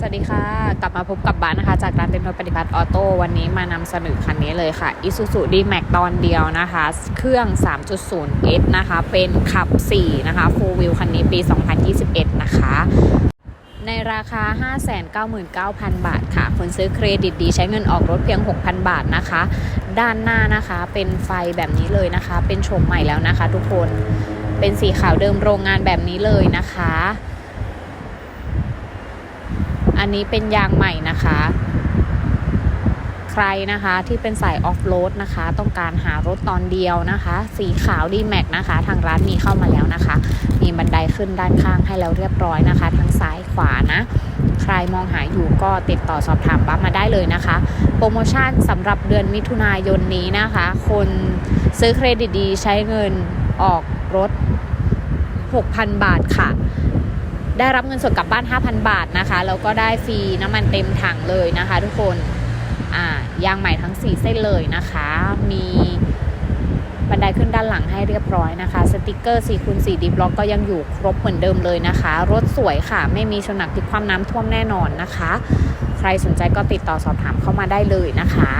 สวัสดีค่ะ กลับมาพบกับบ้านนะคะ จากร้านเต็มรถปฏิบัติออโต้วันนี้มานำเสนอคันนี้เลยค่ะ Isuzu D-Max ตอนเดียวนะคะ เครื่อง 3.0 S นะคะ เป็นขับ 4 นะคะ Full Wheel คันนี้ปี 2021 นะคะ ในราคา 599,000 บาทค่ะ คนซื้อเครดิตดีใช้เงินออกรถเพียง 6,000 บาทนะคะ ด้านหน้านะคะเป็นไฟแบบนี้เลยนะคะ เป็นโฉมใหม่แล้วนะคะ ทุกคนเป็นสีขาวเดิมโรงงานแบบนี้เลยนะคะ อันนี้เป็นยางใหม่นะคะ ใครนะคะที่เป็นสายออฟโรดนะคะ ต้องการหารถตอนเดียวนะคะ สีขาวดีแม็กนะคะ ทางร้านมีเข้ามาแล้วนะคะ มีบันไดขึ้นด้านข้างให้แล้วเรียบร้อยนะคะ ทั้งซ้ายขวานะใครมองหาอยู่ก็ติดต่อสอบถามบ้ามาได้เลยนะคะ โปรโมชั่นสำหรับเดือนมิถุนายนนี้นะคะ คนซื้อเครดิตดีใช้เงินออกรถ 6,000 บาทค่ะ ได้รับเงินสดกลับบ้าน 5,000 บาทนะคะแล้วก็ได้ฟรีน้ำมันเต็มถังเลยนะคะ ทุกคนอ่ายางใหม่ทั้ง 4 เส้นเลยนะคะ มีบันไดขึ้นด้านหลังให้เรียบร้อยนะคะ สติกเกอร์4คูณ4ดิฟล็อกก็ยังอยู่ครบเหมือนเดิมเลยนะคะ รถสวยค่ะ ไม่มีชนหนักพลิกความน้ำท่วมแน่นอนนะคะ ใครสนใจก็ติดต่อสอบถามเข้ามาได้เลยนะคะ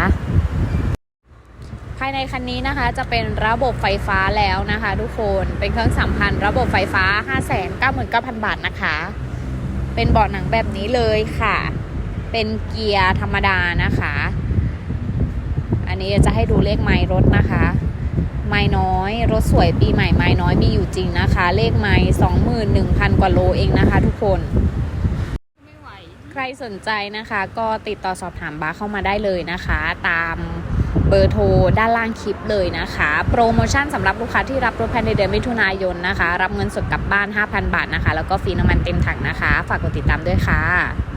ภายในคันนี้นะคะจะเป็นระบบไฟฟ้าแล้วนะคะทุกคนเป็นเครื่องสัมพันธ์ระบบไฟฟ้า 599,000บาทนะคะ เป็นเบาะหนังแบบนี้เลยค่ะ เป็นเกียร์ธรรมดานะคะ อันนี้จะให้ดูเลขไม้รถนะคะ ไม้น้อย รถสวยปีใหม่ไม้น้อยมีอยู่จริงนะคะ เลขไม้21,000 กว่าโลเองนะคะ ทุกคนใครสนใจนะคะ ก็ติดต่อสอบถามบ้าเข้ามาได้เลยนะคะ ตาม เบอร์โทรด้านล่างคลิปเลยนะคะ โปรโมชั่นสำหรับลูกค้าที่รับรถภายในเดือนมิถุนายนนะคะ รับเงินสดกลับบ้าน 5,000 บาทนะคะ แล้วก็ฟรีน้ำมันเต็มถังนะคะ ฝากกดติดตามด้วยค่ะ